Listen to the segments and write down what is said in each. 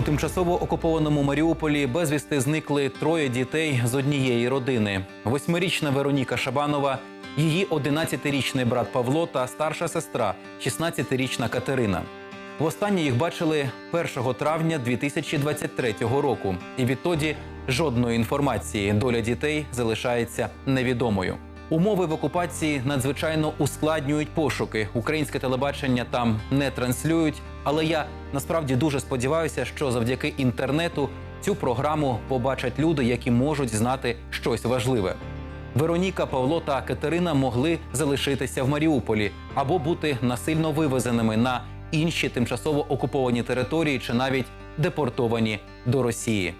У тимчасово окупованому Маріуполі безвісти зникли троє дітей з однієї родини: восьмирічна Вероніка Шабанова, її 11-річний брат Павло та старша сестра, 16-річна Катерина. Востаннє їх бачили 1 травня 2023 року, і відтоді жодної інформації доля дітей залишається невідомою. Умови в окупації надзвичайно ускладнюють пошуки. Українське телебачення там не транслюють. Але я насправді дуже сподіваюся, що завдяки інтернету цю програму побачать люди, які можуть знати щось важливе. Вероніка, Павло та Катерина могли залишитися в Маріуполі або бути насильно вивезеними на інші тимчасово окуповані території чи навіть депортовані до Росії.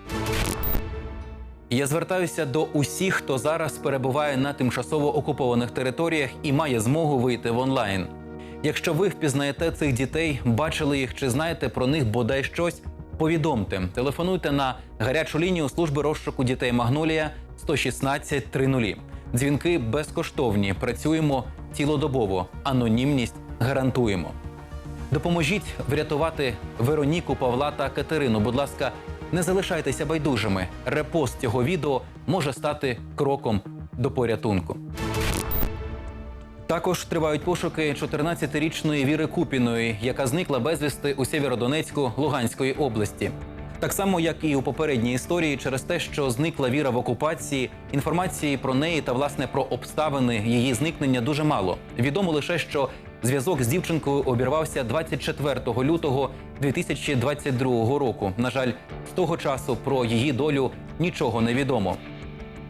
Я звертаюся до усіх, хто зараз перебуває на тимчасово окупованих територіях і має змогу вийти в онлайн. Якщо ви впізнаєте цих дітей, бачили їх чи знаєте про них бодай щось, повідомте. Телефонуйте на гарячу лінію служби розшуку дітей Магнолія 116 30. Дзвінки безкоштовні. Працюємо цілодобово. Анонімність гарантуємо. Допоможіть врятувати Вероніку, Павла та Катерину. Будь ласка, не залишайтеся байдужими. Репост цього відео може стати кроком до порятунку. Також тривають пошуки 14-річної Віри Купіної, яка зникла безвісти у Сєвєродонецьку Луганської області. Так само, як і у попередній історії, через те, що зникла віра в окупації, інформації про неї та власне про обставини її зникнення дуже мало. Відомо лише, що зв'язок з дівчинкою обірвався 24 лютого 2022 року. На жаль, з того часу про її долю нічого не відомо.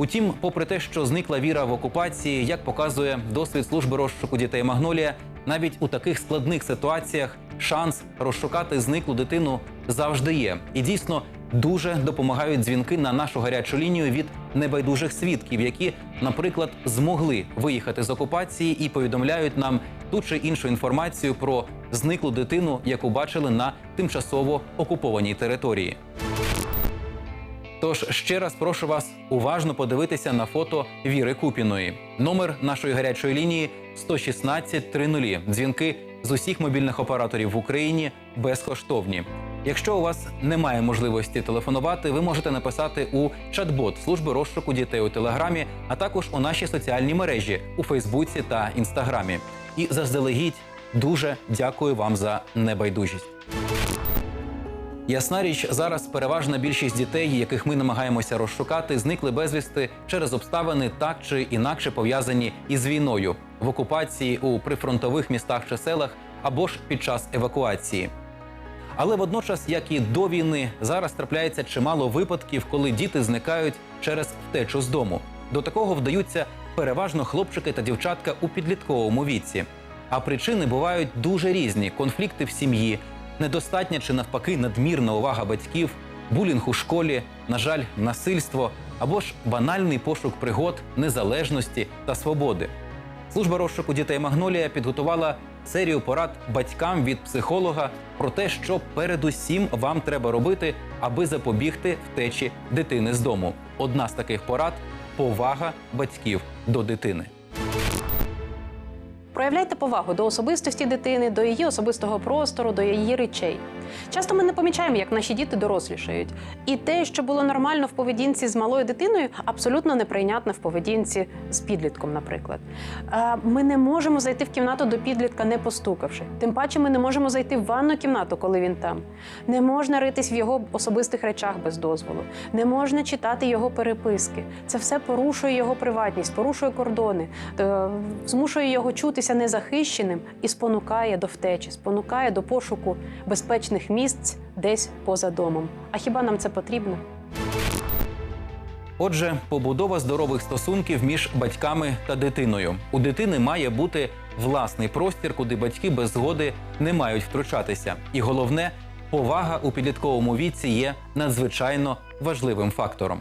Утім, попри те, що зникла віра в окупації, як показує досвід служби розшуку дітей Магнолія, навіть у таких складних ситуаціях шанс розшукати зниклу дитину завжди є. І дійсно дуже допомагають дзвінки на нашу гарячу лінію від небайдужих свідків, які, наприклад, змогли виїхати з окупації і повідомляють нам ту чи іншу інформацію про зниклу дитину, яку бачили на тимчасово окупованій території. Тож ще раз прошу вас уважно подивитися на фото Віри Купіної. Номер нашої гарячої лінії 116 30. Дзвінки з усіх мобільних операторів в Україні безкоштовні. Якщо у вас немає можливості телефонувати, ви можете написати у чат-бот служби розшуку дітей у телеграмі, а також у нашій соціальній мережі у Фейсбуці та Інстаграмі. І заздалегідь дуже дякую вам за небайдужість. Ясна річ, зараз переважна більшість дітей, яких ми намагаємося розшукати, зникли безвісти через обставини так чи інакше пов'язані із війною в окупації у прифронтових містах чи селах або ж під час евакуації. Але водночас, як і до війни, зараз трапляється чимало випадків, коли діти зникають через втечу з дому. До такого вдаються переважно хлопчики та дівчатка у підлітковому віці. А причини бувають дуже різні: конфлікти в сім'ї, недостатня чи навпаки надмірна увага батьків, булінг у школі, на жаль, насильство або ж банальний пошук пригод, незалежності та свободи. Служба розшуку дітей Магнолія підготувала серію порад батькам від психолога про те, що передусім вам треба робити, аби запобігти втечі дитини з дому. Одна з таких порад повага батьків до дитини. Проявляйте повагу до особистості дитини, до її особистого простору, до її речей. Часто ми не помічаємо, як наші діти дорослішають. І те, що було нормально в поведінці з малою дитиною, абсолютно неприйнятно в поведінці з підлітком, наприклад. Ми не можемо зайти в кімнату до підлітка, не постукавши. Тим паче, ми не можемо зайти в ванну кімнату, коли він там. Не можна ритись в його особистих речах без дозволу. Не можна читати його переписки. Це все порушує його приватність, порушує кордони, е, змушує його чутися незахищеним і спонукає до втечі, спонукає до пошуку безпечних місць десь поза домом. А хіба нам це потрібно? Отже, побудова здорових стосунків між батьками та дитиною. У дитини має бути власний простір, куди батьки без згоди не мають втручатися. І головне, повага у підлітковому віці є надзвичайно важливим фактором.